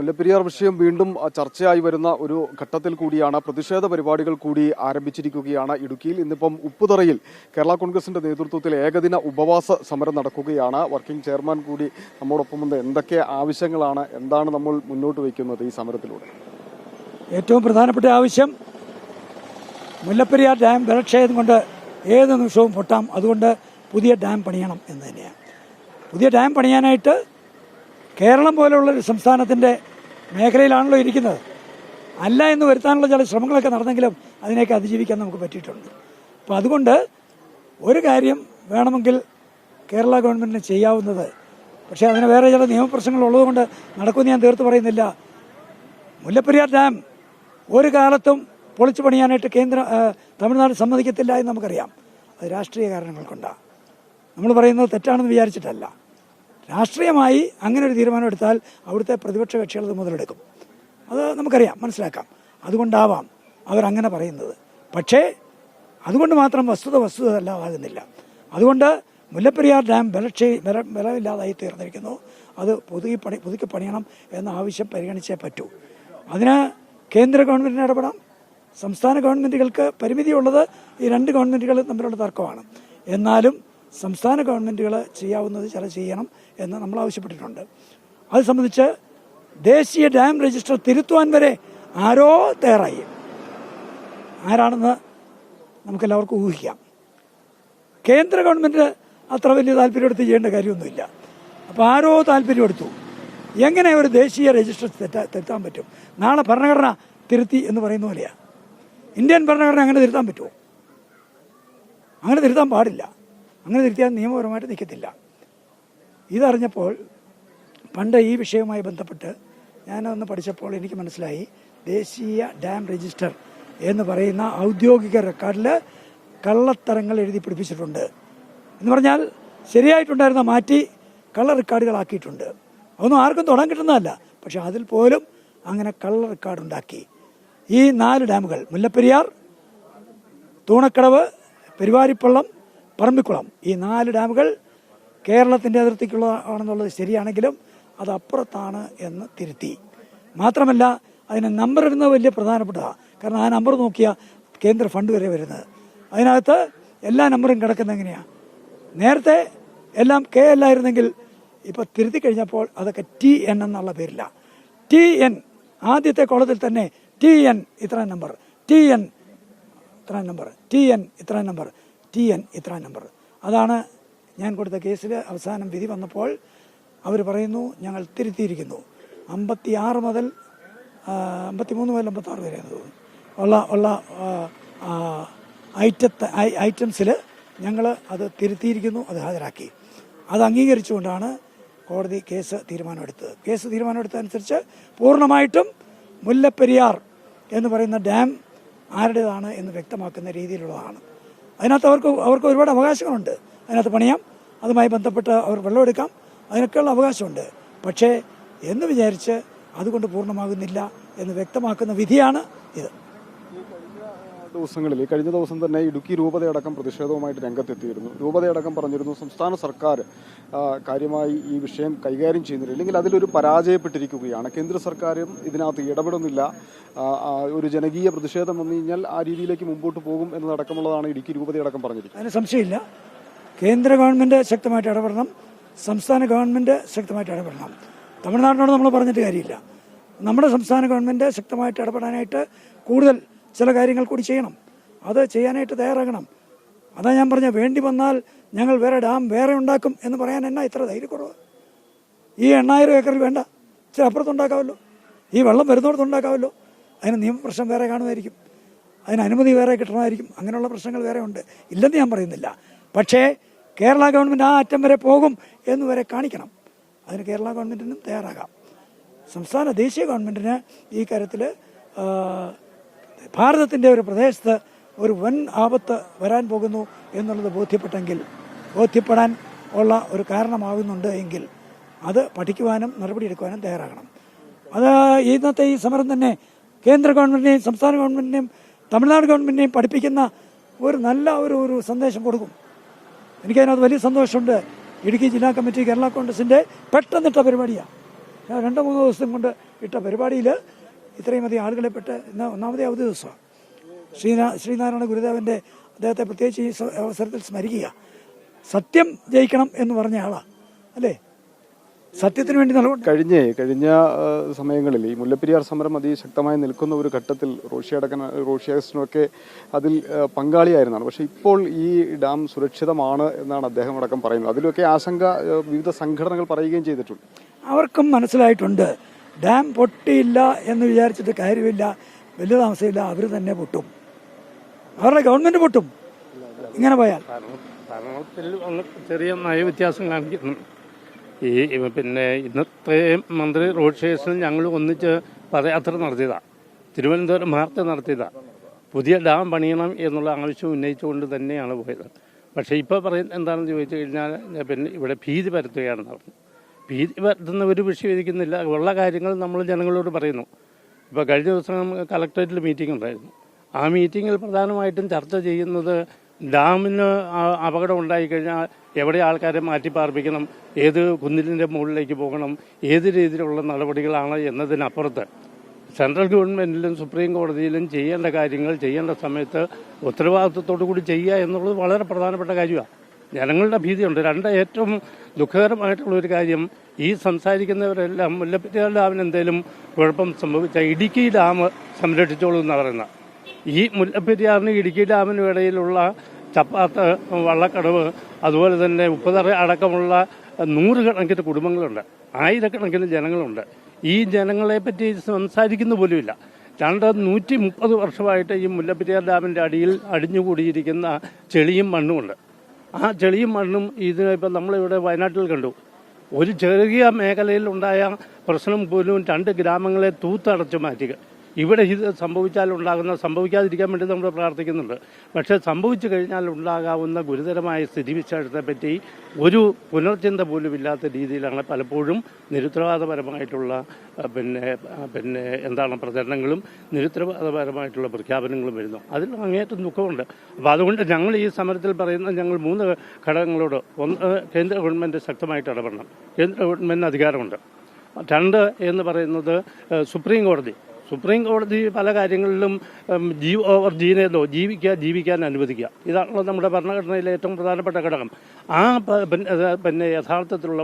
മുല്ലപ്പെരിയാർ വിഷയം വീണ്ടും ചർച്ചയായി വരുന്ന ഒരു ഘട്ടത്തിൽ കൂടിയാണ്. പ്രതിഷേധ പരിപാടികൾ കൂടി ആരംഭിച്ചിരിക്കുകയാണ് ഇടുക്കിയിൽ. ഇന്നിപ്പം ഉപ്പുതറയിൽ കേരള കോൺഗ്രസിന്റെ നേതൃത്വത്തിൽ ഏകദിന ഉപവാസ സമരം നടക്കുകയാണ്. വർക്കിംഗ് ചെയർമാൻ കൂടി നമ്മോടൊപ്പം എന്തൊക്കെ ആവശ്യങ്ങളാണ്? എന്താണ് നമ്മൾ മുന്നോട്ട് വയ്ക്കുന്നത് ഈ സമരത്തിലൂടെ? ഏറ്റവും പ്രധാനപ്പെട്ട ആവശ്യം മുല്ലപ്പെരിയാർ ഡാം ജലക്ഷയം കൊണ്ട് ഏത് നിമിഷവും പൊട്ടാം. അതുകൊണ്ട് പുതിയ ഡാം പണിയണം എന്ന് തന്നെയാണ്. പുതിയ ഡാം പണിയാനായിട്ട് കേരളം പോലെയുള്ള ഒരു സംസ്ഥാനത്തിന്റെ മേഖലയിലാണല്ലോ ഇരിക്കുന്നത്. അല്ല എന്ന് വരുത്താനുള്ള ചില ശ്രമങ്ങളൊക്കെ നടന്നെങ്കിലും അതിനെയൊക്കെ അതിജീവിക്കാൻ നമുക്ക് പറ്റിയിട്ടുണ്ട്. അപ്പോൾ അതുകൊണ്ട് ഒരു കാര്യം വേണമെങ്കിൽ കേരള ഗവൺമെന്റിന് ചെയ്യാവുന്നത്. പക്ഷേ അതിന് വേറെ ചില നിയമപ്രശ്നങ്ങൾ ഉള്ളതുകൊണ്ട് നടക്കുമെന്ന് ഞാൻ തീർത്ത് പറയുന്നില്ല. മുല്ലപ്പെരിയാർ ഡാം ഒരു കാലത്തും പൊളിച്ചു പണിയാനായിട്ട് കേന്ദ്ര തമിഴ്നാട് സമ്മതിക്കത്തില്ല എന്ന് നമുക്കറിയാം. അത് രാഷ്ട്രീയ കാരണങ്ങൾ കൊണ്ടാണ് നമ്മൾ പറയുന്നത് തെറ്റാണെന്ന് വിചാരിച്ചിട്ടല്ല. രാഷ്ട്രീയമായി അങ്ങനെ ഒരു തീരുമാനം എടുത്താൽ അവിടുത്തെ പ്രതിപക്ഷ കക്ഷികൾ അത് മുതലെടുക്കും. അത് നമുക്കറിയാം മനസ്സിലാക്കാം. അതുകൊണ്ടാവാം അവരങ്ങനെ പറയുന്നത്. പക്ഷേ അതുകൊണ്ട് മാത്രം വസ്തുത വസ്തുത അല്ലാതാകുന്നില്ല അതുകൊണ്ട് മുല്ലപ്പെരിയാർ ഡാം ബലക്ഷേ ബല ബലമില്ലാതായി തീർന്നിരിക്കുന്നു. അത് പുതുക്കി പണി പുതുക്കി പണിയണം എന്ന ആവശ്യം പരിഗണിച്ചേ പറ്റൂ. അതിന് കേന്ദ്ര ഗവൺമെന്റിന് ഇടപെടാം സംസ്ഥാന ഗവൺമെന്റുകൾക്ക് പരിമിതിയുള്ളത് ഈ രണ്ട് ഗവൺമെന്റുകൾ തമ്മിലുള്ള തർക്കമാണ്. എന്നാലും സംസ്ഥാന ഗവൺമെന്റുകൾ ചെയ്യാവുന്നത് ചില ചെയ്യണം എന്ന് നമ്മൾ ആവശ്യപ്പെട്ടിട്ടുണ്ട്. അത് സംബന്ധിച്ച് ദേശീയ ഡാം രജിസ്റ്റർ തിരുത്തുവാൻ വരെ ആരോ തയ്യാറായി. ആരാണെന്ന് നമുക്കെല്ലാവർക്കും ഊഹിക്കാം. കേന്ദ്ര ഗവൺമെന്റ് അത്ര വലിയ താല്പര്യമെടുത്ത് ചെയ്യേണ്ട കാര്യമൊന്നുമില്ല. അപ്പോൾ ആരോ താല്പര്യമെടുത്തു എങ്ങനെ ഒരു ദേശീയ രജിസ്റ്റർ തെറ്റാ തെറ്റാൻ പറ്റും? നാളെ ഭരണഘടന തിരുത്തി എന്ന് പറയുന്ന പോലെയാണ് ഇന്ത്യൻ ഭരണഘടന അങ്ങനെ തിരുത്താൻ പറ്റുമോ? അങ്ങനെ തിരുത്താൻ പാടില്ല. അങ്ങനെ തിരുത്തിയാൽ നിയമപരമായിട്ട് നിൽക്കത്തില്ല. ഇതറിഞ്ഞപ്പോൾ പണ്ട് ഈ വിഷയവുമായി ബന്ധപ്പെട്ട് ഞാനൊന്ന് പഠിച്ചപ്പോൾ എനിക്ക് മനസ്സിലായി ദേശീയ ഡാം രജിസ്റ്റർ എന്ന് പറയുന്ന ഔദ്യോഗിക റെക്കോർഡിൽ കള്ളത്തരങ്ങൾ എഴുതി പിടിപ്പിച്ചിട്ടുണ്ട്. എന്ന് പറഞ്ഞാൽ ശരിയായിട്ടുണ്ടായിരുന്ന മാറ്റി കള്ള റെക്കോർഡുകളാക്കിയിട്ടുണ്ട്. അതൊന്നും ആർക്കും തുടങ്ങാൻ കിട്ടുന്നതല്ല. പക്ഷെ അതിൽ പോലും അങ്ങനെ കള്ള റെക്കോർഡ് ഉണ്ടാക്കി ഈ നാല് ഡാമുകൾ മുല്ലപ്പെരിയാർ തൂണക്കടവ് പെരുവാരിപ്പള്ളം പറമ്പിക്കുളം. ഈ നാല് ഡാമുകൾ കേരളത്തിന്റെ അതിർത്തിക്കുള്ളതാണെന്നുള്ളത് ശരിയാണെങ്കിലും അത് അപ്പുറത്താണ് എന്ന് തിരുത്തി. മാത്രമല്ല അതിന് നമ്പർ ഇടുന്നത് വലിയ പ്രധാനപ്പെട്ടതാണ് കാരണം ആ നമ്പർ നോക്കിയാൽ കേന്ദ്ര ഫണ്ട് വരെ വരുന്നത്. അതിനകത്ത് എല്ലാ നമ്പറും കിടക്കുന്നത് എങ്ങനെയാണ് നേരത്തെ എല്ലാം കെ അല്ലായിരുന്നെങ്കിൽ ഇപ്പോൾ തിരുത്തി കഴിഞ്ഞപ്പോൾ അതൊക്കെ ടി എൻ എന്നുള്ള പേരില്ല. ടി എൻ ആദ്യത്തെ കോളത്തിൽ തന്നെ ടി എൻ ഇത്ര നമ്പർ ടി എൻ ഇത്ര നമ്പർ ടി എൻ ഇത്ര നമ്പർ ടി എൻ ഇത്ര നമ്പർ. അതാണ് ഞാൻ കൊടുത്ത കേസിൽ അവസാനം വിധി വന്നപ്പോൾ അവർ പറയുന്നു ഞങ്ങൾ തിരുത്തിയിരിക്കുന്നു. അമ്പത്തി ആറ് മുതൽ അമ്പത്തി മൂന്ന് മുതൽ അമ്പത്താറ് വരെ എന്ന് തോന്നുന്നു. ഉള്ള ഉള്ള ഐറ്റത്തെ ഐറ്റംസിൽ ഞങ്ങൾ അത് തിരുത്തിയിരിക്കുന്നു അത് ഹാജരാക്കി. അത് അംഗീകരിച്ചുകൊണ്ടാണ് കോടതി കേസ് തീരുമാനമെടുത്തത്. കേസ് തീരുമാനമെടുത്തതനുസരിച്ച് പൂർണമായിട്ടും മുല്ലപ്പെരിയാർ എന്ന് പറയുന്ന ഡാം ആരുടേതാണ് എന്ന് വ്യക്തമാക്കുന്ന രീതിയിലുള്ളതാണ്. അതിനകത്ത് അവർക്ക് അവർക്ക് ഒരുപാട് അവകാശങ്ങളുണ്ട്. അതിനകത്ത് പണിയാം. അതുമായി ബന്ധപ്പെട്ട് അവർ വെള്ളമെടുക്കാം അതിനൊക്കെയുള്ള അവകാശമുണ്ട്. പക്ഷേ എന്ന് വിചാരിച്ച് അതുകൊണ്ട് പൂർണമാകുന്നില്ല എന്ന് വ്യക്തമാക്കുന്ന വിധിയാണ് ഇത്. ദിവസങ്ങളിൽ കഴിഞ്ഞ ദിവസം തന്നെ ഇടുക്കി രൂപതയടക്കം പ്രതിഷേധവുമായിട്ട് രംഗത്തെത്തിയിരുന്നു. രൂപതയടക്കം പറഞ്ഞിരുന്നു സംസ്ഥാന സർക്കാർ കാര്യമായി ഈ വിഷയം കൈകാര്യം ചെയ്യുന്നില്ല. അല്ലെങ്കിൽ അതിലൊരു പരാജയപ്പെട്ടിരിക്കുകയാണ്. കേന്ദ്ര സർക്കാരും ഇതിനകത്ത് ഇടപെടുന്നില്ല. ഒരു ജനകീയ പ്രതിഷേധം വന്നു കഴിഞ്ഞാൽ ആ രീതിയിലേക്ക് മുമ്പോട്ട് പോകും എന്നതടക്കമുള്ളതാണ് ഇടുക്കി രൂപതയടക്കം പറഞ്ഞിരിക്കുന്നത്. അതിന് സംശയമില്ല. കേന്ദ്ര ഗവൺമെന്റ് ശക്തമായിട്ട് ഇടപെടണം. സംസ്ഥാന ഗവൺമെന്റ് ശക്തമായിട്ട് ഇടപെടണം. തമിഴ്നാടിനോട് നമ്മൾ പറഞ്ഞിട്ട് കാര്യമില്ല. നമ്മുടെ സംസ്ഥാന ഗവൺമെന്റ് ശക്തമായിട്ട് ഇടപെടാനായിട്ട് കൂടുതൽ ചില കാര്യങ്ങൾ കൂടി ചെയ്യണം. അത് ചെയ്യാനായിട്ട് തയ്യാറാകണം. അതാ ഞാൻ പറഞ്ഞ വേണ്ടി വന്നാൽ ഞങ്ങൾ വേറെ ഡാം വേറെ ഉണ്ടാക്കും എന്ന് പറയാൻ എന്നാ ഇത്ര ധൈര്യക്കുറവ്? ഈ എണ്ണായിരം ഏക്കറിൽ വേണ്ട. ഇച്ചിരി അപ്പുറത്തുണ്ടാക്കാമല്ലോ ഈ വെള്ളം വരുന്നിടത്തുണ്ടാക്കാമല്ലോ അതിന് നിയമപ്രശ്നം വേറെ കാണുമായിരിക്കും. അതിന് അനുമതി വേറെ കിട്ടണമായിരിക്കും. അങ്ങനെയുള്ള പ്രശ്നങ്ങൾ വേറെ ഉണ്ട്. ഇല്ലെന്ന് ഞാൻ പറയുന്നില്ല. പക്ഷേ കേരള ഗവൺമെന്റ് ആ അറ്റം വരെ പോകും എന്ന് വരെ കാണിക്കണം. അതിന് കേരള ഗവൺമെന്റിനും തയ്യാറാകാം. സംസ്ഥാന ദേശീയ ഗവൺമെന്റിന് ഈ കാര്യത്തിൽ ഭാരതത്തിന്റെ ഒരു പ്രദേശത്ത് ഒരു വൻ ആപത്ത് വരാൻ പോകുന്നു എന്നുള്ളത് ബോധ്യപ്പെട്ടെങ്കിൽ ബോധ്യപ്പെടാൻ ഉള്ള ഒരു കാരണമാകുന്നുണ്ട് എങ്കിൽ അത് പഠിക്കുവാനും നടപടിയെടുക്കുവാനും തയ്യാറാകണം. അത് ഇന്നത്തെ ഈ സമരം തന്നെ കേന്ദ്ര ഗവൺമെന്റിനെയും സംസ്ഥാന ഗവൺമെന്റിനെയും തമിഴ്നാട് ഗവൺമെന്റിനെയും പഠിപ്പിക്കുന്ന ഒരു നല്ല ഒരു ഒരു സന്ദേശം കൊടുക്കും. എനിക്കതിനകത്ത് വലിയ സന്തോഷമുണ്ട്. ഇടുക്കി ജില്ലാ കമ്മിറ്റി കേരള കോൺഗ്രസിന്റെ പെട്ടെന്നിട്ട പരിപാടിയാണ് രണ്ടു മൂന്ന് ദിവസം കൊണ്ട് ഇട്ട പരിപാടിയിൽ ഇത്രയും അധികം ആളുകളെ പെട്ട് ഇന്ന് ഒന്നാമതേ അവധി ദിവസമാണ്. ശ്രീനാ ശ്രീനാരായണ ഗുരുദേവന്റെ അദ്ദേഹത്തെ പ്രത്യേകിച്ച് ഈ അവസരത്തിൽ സ്മരിക്കുക. സത്യം ജയിക്കണം എന്ന് പറഞ്ഞ ആളാണ് അല്ലേ? സത്യത്തിന് വേണ്ടി നിലകൊണ്ട് കഴിഞ്ഞ കഴിഞ്ഞ സമയങ്ങളിൽ ഈ മുല്ലപ്പെരിയാർ സമരം അതിശക്തമായി നിൽക്കുന്ന ഒരു ഘട്ടത്തിൽ റോഷി അടക്കന റോഷി അഗസ്റ്റിനൊക്കെ അതിൽ പങ്കാളിയായിരുന്നാണ്. പക്ഷേ ഇപ്പോൾ ഈ ഡാം സുരക്ഷിതമാണ് എന്നാണ് അദ്ദേഹം അടക്കം പറയുന്നത്. അതിലൊക്കെ ആശങ്ക വിവിധ സംഘടനകൾ പറയുകയും ചെയ്തിട്ടുണ്ട്. അവർക്കും മനസ്സിലായിട്ടുണ്ട്. ഡാം പൊട്ടിയില്ല എന്ന് വിചാരിച്ചിട്ട് കാര്യമില്ല വലിയ താമസമില്ല അവർ തന്നെ പൊട്ടും. അവരുടെ ഗവൺമെന്റ് പൊട്ടും. ഇങ്ങനെ പോയാൽ. ഭരണം- ഭരണത്തിൽ ചെറിയ നയവ്യത്യാസം കാണിക്കുന്നു. ഈ പിന്നെ ഇന്നത്തെ മന്ത്രി റോഡ് സ്റ്റേഷനിൽ ഞങ്ങൾ ഒന്നിച്ച് പദയാത്ര നടത്തിയതാണ് തിരുവനന്തപുരം മാർച്ച് നടത്തിയതാണ് പുതിയ ഡാം പണിയണം എന്നുള്ള ആവശ്യം ഉന്നയിച്ചുകൊണ്ട് തന്നെയാണ് പോയത്. പക്ഷേ ഇപ്പോൾ പറയുന്നത് എന്താണെന്ന് ചോദിച്ചു കഴിഞ്ഞാൽ പിന്നെ ഇവിടെ ഭീതി പരത്തുകയാണെന്ന് പറഞ്ഞു. ഭീതി പരത്തുന്ന ഒരു വിഷയം ഇരിക്കുന്നില്ല. ഉള്ള കാര്യങ്ങൾ നമ്മൾ ജനങ്ങളോട് പറയുന്നു. ഇപ്പോൾ കഴിഞ്ഞ ദിവസം കളക്ടറേറ്റിൽ മീറ്റിംഗ് ഉണ്ടായിരുന്നു. ആ മീറ്റിങ്ങിൽ പ്രധാനമായിട്ടും ചർച്ച ചെയ്യുന്നത് ഡാമിന് അപകടം ഉണ്ടായിക്കഴിഞ്ഞാൽ എവിടെ ആൾക്കാരെ മാറ്റി പാർപ്പിക്കണം ഏത് കുന്നിലിന്റെ മുകളിലേക്ക് പോകണം ഏത് രീതിയിലുള്ള നടപടികളാണ് എന്നതിനപ്പുറത്ത് സെൻട്രൽ ഗവൺമെന്റിലും സുപ്രീം കോടതിയിലും ചെയ്യേണ്ട കാര്യങ്ങൾ ചെയ്യേണ്ട സമയത്ത് ഉത്തരവാദിത്വത്തോടു കൂടി ചെയ്യുക എന്നുള്ളത് വളരെ പ്രധാനപ്പെട്ട കാര്യമാണ്. ജനങ്ങളുടെ ഭീതിയുണ്ട്. രണ്ട് ഏറ്റവും ദുഃഖകരമായിട്ടുള്ള ഒരു കാര്യം ഈ സംസാരിക്കുന്നവരെല്ലാം മുല്ലപ്പെരിയാർ ഡാമിന് എന്തെങ്കിലും കുഴപ്പം സംഭവിച്ച ഇടുക്കി ഡാം സംരക്ഷിച്ചോളൂ എന്നാണ് പറയുന്നത് ഈ മുല്ലപ്പെരിയാറിന് ഇടുക്കി ഡാമിനും ഇടയിലുള്ള ചപ്പാത്ത് വള്ളക്കടവ് അതുപോലെ തന്നെ ഉപ്പുതറ അടക്കമുള്ള നൂറുകണക്കിന് കുടുംബങ്ങളുണ്ട്. ആയിരക്കണക്കിന് ജനങ്ങളുണ്ട്. ഈ ജനങ്ങളെ പറ്റി സംസാരിക്കുന്ന പോലുമില്ല. രണ്ട് നൂറ്റി മുപ്പത് വർഷമായിട്ട് ഈ മുല്ലപ്പെരിയാർ ഡാമിന്റെ അടിയിൽ അടിഞ്ഞുകൂടിയിരിക്കുന്ന ചെളിയും മണ്ണുമുണ്ട്. ആ ചെളിയും മണ്ണും ഇത് ഇപ്പം നമ്മളിവിടെ വയനാട്ടിൽ കണ്ടു. ഒരു ചെറിയ മേഖലയിൽ ഉണ്ടായ പ്രശ്നം പോലും രണ്ട് ഗ്രാമങ്ങളെ തൂത്തടച്ചു മാറ്റുക ഇവിടെ ഇത് സംഭവിച്ചാൽ ഉണ്ടാകുന്ന സംഭവിക്കാതിരിക്കാൻ വേണ്ടി നമ്മൾ പ്രാർത്ഥിക്കുന്നുണ്ട്. പക്ഷേ സംഭവിച്ചു കഴിഞ്ഞാൽ ഉണ്ടാകാവുന്ന ഗുരുതരമായ സ്ഥിതിവിശേഷത്തെ പറ്റി ഒരു പുനർചിന്ത പോലും ഇല്ലാത്ത രീതിയിലാണ് പലപ്പോഴും നിരുത്തരവാദപരമായിട്ടുള്ള പിന്നെ പിന്നെ എന്താണ് പ്രചരണങ്ങളും നിരുത്തരവാദപരമായിട്ടുള്ള പ്രഖ്യാപനങ്ങളും വരുന്നു. അതിൽ അങ്ങേറ്റം ദുഃഖമുണ്ട്. അപ്പോൾ അതുകൊണ്ട് ഞങ്ങൾ ഈ സമരത്തിൽ പറയുന്ന ഞങ്ങൾ മൂന്ന് ഘടകങ്ങളോട് ഒന്ന് കേന്ദ്ര ഗവൺമെന്റ് ശക്തമായിട്ട് ഇടപെടണം. കേന്ദ്ര ഗവൺമെന്റ് അധികാരമുണ്ട്. രണ്ട് എന്ന് പറയുന്നത് സുപ്രീം കോടതി. സുപ്രീം കോടതി പല കാര്യങ്ങളിലും ജീവ് ഓവർ ജീനേതോ ജീവിക്കുക ജീവിക്കാൻ അനുവദിക്കുക. ഇതാണല്ലോ നമ്മുടെ ഭരണഘടനയിലെ ഏറ്റവും പ്രധാനപ്പെട്ട ഘടകം. ആ പിന്നെ യഥാർത്ഥത്തിലുള്ള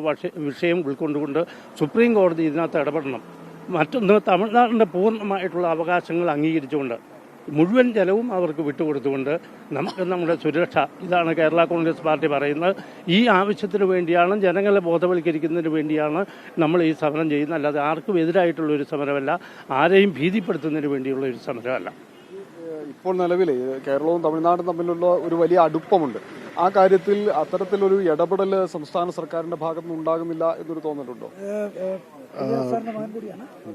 വിഷയം ഉൾക്കൊണ്ടുകൊണ്ട് സുപ്രീം കോടതി ഇതിനകത്ത് ഇടപെടണം. മറ്റൊന്ന് തമിഴ്നാടിന്റെ പൂർണമായിട്ടുള്ള അവകാശങ്ങൾ അംഗീകരിച്ചുകൊണ്ട് മുഴുവൻ ജലവും അവർക്ക് വിട്ടുകൊടുത്തുകൊണ്ട് നമുക്ക് നമ്മുടെ സുരക്ഷ ഇതാണ് കേരള കോൺഗ്രസ് പാർട്ടി പറയുന്നത്. ഈ ആവശ്യത്തിന് വേണ്ടിയാണ് ജനങ്ങളെ ബോധവൽക്കരിക്കുന്നതിന് വേണ്ടിയാണ് നമ്മൾ ഈ സമരം ചെയ്യുന്നത്. അല്ലാതെ ആർക്കും എതിരായിട്ടുള്ള ഒരു സമരമല്ല ആരെയും ഭീതിപ്പെടുത്തുന്നതിന് വേണ്ടിയുള്ള ഒരു സമരമല്ല. ഇപ്പോൾ നിലവിൽ കേരളവും തമിഴ്നാടും തമ്മിലുള്ള ഒരു വലിയ അടുപ്പമുണ്ട്. ആ കാര്യത്തിൽ അത്തരത്തിലൊരു ഇടപെടൽ സംസ്ഥാന സർക്കാരിന്റെ ഭാഗത്തുനിന്ന് ഉണ്ടാകുന്നില്ല എന്നൊരു തോന്നലുണ്ടോ?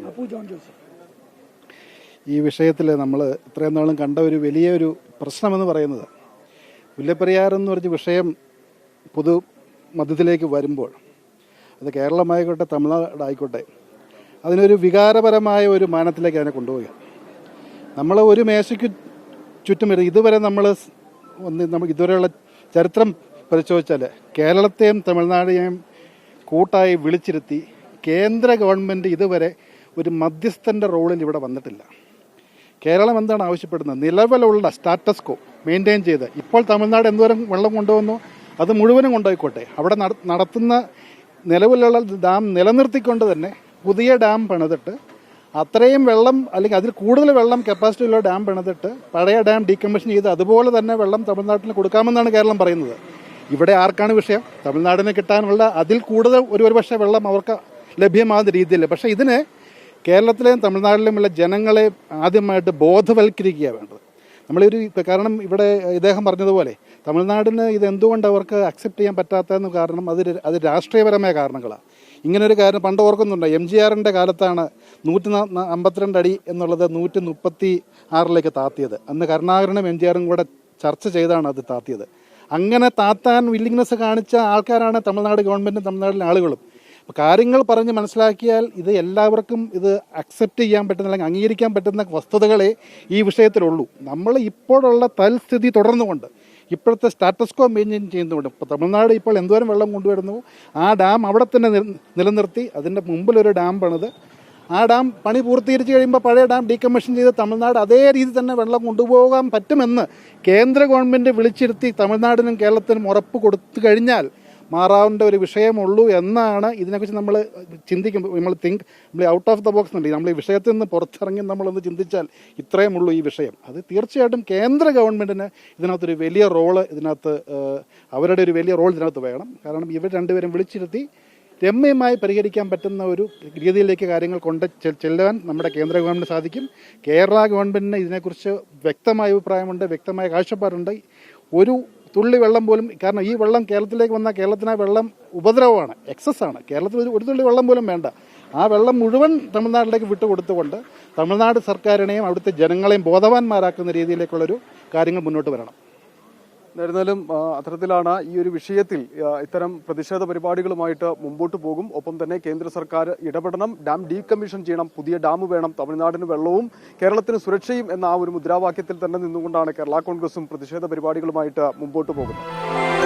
Appu John Joseph. ഈ വിഷയത്തിൽ നമ്മൾ ഇത്രയും നാളും കണ്ട ഒരു വലിയൊരു പ്രശ്നമെന്ന് പറയുന്നത് മുല്ലപ്പെരിയാർ എന്ന് പറഞ്ഞ വിഷയം പൊതു മധ്യത്തിലേക്ക് വരുമ്പോൾ അത് കേരളമായിക്കോട്ടെ തമിഴ്നാടായിക്കോട്ടെ അതിനൊരു വികാരപരമായ ഒരു മാനത്തിലേക്ക് അതിനെ കൊണ്ടുപോവുക നമ്മൾ ഒരു മേശയ്ക്ക് ചുറ്റും വരും ഇതുവരെ നമ്മൾ ഒന്ന് നമ്മൾ ഇതുവരെയുള്ള ചരിത്രം പരിശോധിച്ചാൽ കേരളത്തെയും തമിഴ്നാടിനെയും കൂട്ടായി വിളിച്ചിരുത്തി കേന്ദ്ര ഗവൺമെന്റ് ഇതുവരെ ഒരു മധ്യസ്ഥന്റെ റോളിൽ ഇവിടെ വന്നിട്ടില്ല. കേരളം എന്താണ് ആവശ്യപ്പെടുന്നത്? നിലവിലുള്ള സ്റ്റാറ്റസ്കോ മെയിന്റെയിൻ ചെയ്ത്. ഇപ്പോൾ തമിഴ്നാട് എന്തോരം വെള്ളം കൊണ്ടുവന്നു? അത് മുഴുവനും കൊണ്ടുപോയിക്കോട്ടെ. അവിടെ നടത്തുന്ന നിലവിലുള്ള ഡാം നിലനിർത്തിക്കൊണ്ട് തന്നെ പുതിയ ഡാം പണിതിട്ട് അത്രയും വെള്ളം അല്ലെങ്കിൽ അതിൽ കൂടുതൽ വെള്ളം കപ്പാസിറ്റി ഉള്ള ഡാം പണിതിട്ട് പഴയ ഡാം ഡീകമ്മീഷൻ ചെയ്ത് അതുപോലെ തന്നെ വെള്ളം തമിഴ്നാട്ടിൽ കൊടുക്കാമെന്നാണ് കേരളം പറയുന്നത്. ഇവിടെ ആർക്കാണ് വിഷയം? തമിഴ്നാടിന് കിട്ടാനുള്ള അതിൽ കൂടുതൽ ഒരു ഒരു പക്ഷേ വെള്ളം അവർക്ക് ലഭ്യമാകുന്ന രീതിയിൽ പക്ഷേ ഇതിന് കേരളത്തിലെയും തമിഴ്നാട്ടിലുമുള്ള ജനങ്ങളെ ആദ്യമായിട്ട് ബോധവൽക്കരിക്കുക വേണ്ടത്. നമ്മളൊരു കാരണം ഇവിടെ ഇദ്ദേഹം പറഞ്ഞതുപോലെ തമിഴ്നാടിന് ഇത് എന്തുകൊണ്ട് അവർക്ക് അക്സെപ്റ്റ് ചെയ്യാൻ പറ്റാത്തതെന്ന് കാരണം അത് അത് രാഷ്ട്രീയപരമായ കാരണങ്ങളാണ്. ഇങ്ങനൊരു കാര്യം പണ്ട് ഓർക്കുന്നുണ്ട്? എം ജി ആറിന്റെ കാലത്താണ് നൂറ്റി അമ്പത്തിരണ്ട് അടി എന്നുള്ളത് നൂറ്റി മുപ്പത്തി ആറിലേക്ക് താത്തിയത്. അന്ന് കരുണാകരനും എം ജി ആറും കൂടെ ചർച്ച ചെയ്താണ് അത് താത്തിയത്. അങ്ങനെ താത്താൻ വില്ലിങ്നെസ് കാണിച്ച ആൾക്കാരാണ് തമിഴ്നാട് ഗവൺമെന്റും തമിഴ്നാട്ടിലെ ആളുകളും. കാര്യങ്ങൾ പറഞ്ഞ് മനസ്സിലാക്കിയാൽ ഇത് എല്ലാവർക്കും ഇത് അക്സെപ്റ്റ് ചെയ്യാൻ പറ്റുന്ന അല്ലെങ്കിൽ അംഗീകരിക്കാൻ പറ്റുന്ന വസ്തുതകളെ ഈ വിഷയത്തിലുള്ളൂ. നമ്മൾ ഇപ്പോഴുള്ള തൽസ്ഥിതി തുടർന്നുകൊണ്ട് ഇപ്പോഴത്തെ സ്റ്റാറ്റസ്കോ മെയിന്റെയിൻ ചെയ്യുന്നുണ്ട്. ഇപ്പോൾ തമിഴ്നാട് ഇപ്പോൾ എന്തോരം വെള്ളം കൊണ്ടുവരുന്നു? ആ ഡാം അവിടെ തന്നെ നിലനിർത്തി അതിന്റെ മുമ്പിലൊരു ഡാം പണിത്. ആ ഡാം പണി പൂർത്തീകരിച്ച് കഴിയുമ്പോൾ പഴയ ഡാം ഡീകമ്മീഷൻ ചെയ്ത് തമിഴ്നാട് അതേ രീതി തന്നെ വെള്ളം കൊണ്ടുപോകാൻ പറ്റുമെന്ന് കേന്ദ്ര ഗവൺമെന്റ് വിളിച്ചിരുത്തി തമിഴ്നാടിനും കേരളത്തിനും ഉറപ്പ് കൊടുത്തു കഴിഞ്ഞാൽ മാറാവേണ്ട ഒരു വിഷയമുള്ളൂ എന്നാണ് ഇതിനെക്കുറിച്ച് നമ്മൾ ചിന്തിക്കുമ്പോൾ നമ്മൾ തിങ്ക് നമ്മൾ ഔട്ട് ഓഫ് ദ ബോക്സ് ഉണ്ട് നമ്മൾ ഈ വിഷയത്തിൽ നിന്ന് പുറത്തിറങ്ങി നമ്മളൊന്ന് ചിന്തിച്ചാൽ ഇത്രയും ഉള്ളൂ ഈ വിഷയം. അത് തീർച്ചയായിട്ടും കേന്ദ്ര ഗവൺമെന്റിന് ഇതിനകത്തൊരു വലിയ റോൾ ഇതിനകത്ത് അവരുടെ ഒരു വലിയ റോൾ ഇതിനകത്ത് വേണം. കാരണം ഇവർ രണ്ടുപേരും വിളിച്ചിരുത്തി രമ്യമായി പരിഹരിക്കാൻ പറ്റുന്ന ഒരു രീതിയിലേക്ക് കാര്യങ്ങൾ കൊണ്ട് ചെല്ലുവാൻ നമ്മുടെ കേന്ദ്ര ഗവൺമെന്റ് സാധിക്കും. കേരള ഗവൺമെന്റിന് ഇതിനെക്കുറിച്ച് വ്യക്തമായ അഭിപ്രായമുണ്ട് വ്യക്തമായ കാഴ്ചപ്പാടുണ്ട്. ഒരു തുള്ളി വെള്ളം പോലും കാരണം ഈ വെള്ളം കേരളത്തിലേക്ക് വന്നാൽ കേരളത്തിന് വെള്ളം ഉപദ്രവമാണ് എക്സസ് ആണ്. കേരളത്തിൽ ഒരു ഒരു തുള്ളി വെള്ളം പോലും വേണ്ട. ആ വെള്ളം മുഴുവൻ തമിഴ്നാട്ടിലേക്ക് വിട്ടുകൊടുത്തുകൊണ്ട് തമിഴ്നാട് സർക്കാരിനെയും അവിടുത്തെ ജനങ്ങളെയും ബോധവാന്മാരാക്കുന്ന രീതിയിലേക്കുള്ളൊരു കാര്യങ്ങൾ മുന്നോട്ട് വരണം. എന്നിരുന്നാലും അത്തരത്തിലാണ് ഈ ഒരു വിഷയത്തിൽ ഇത്തരം പ്രതിഷേധ പരിപാടികളുമായിട്ട് മുമ്പോട്ട് പോകും. ഒപ്പം തന്നെ കേന്ദ്ര സർക്കാർ ഇടപെടണം ഡാം ഡീകമ്മീഷൻ ചെയ്യണം പുതിയ ഡാം വേണം തമിഴ്നാടിന് വെള്ളവും കേരളത്തിന് സുരക്ഷയും എന്ന ആ ഒരു മുദ്രാവാക്യത്തിൽ തന്നെ നിന്നുകൊണ്ടാണ് കേരള കോൺഗ്രസും പ്രതിഷേധ പരിപാടികളുമായിട്ട് മുമ്പോട്ട് പോകുന്നത്.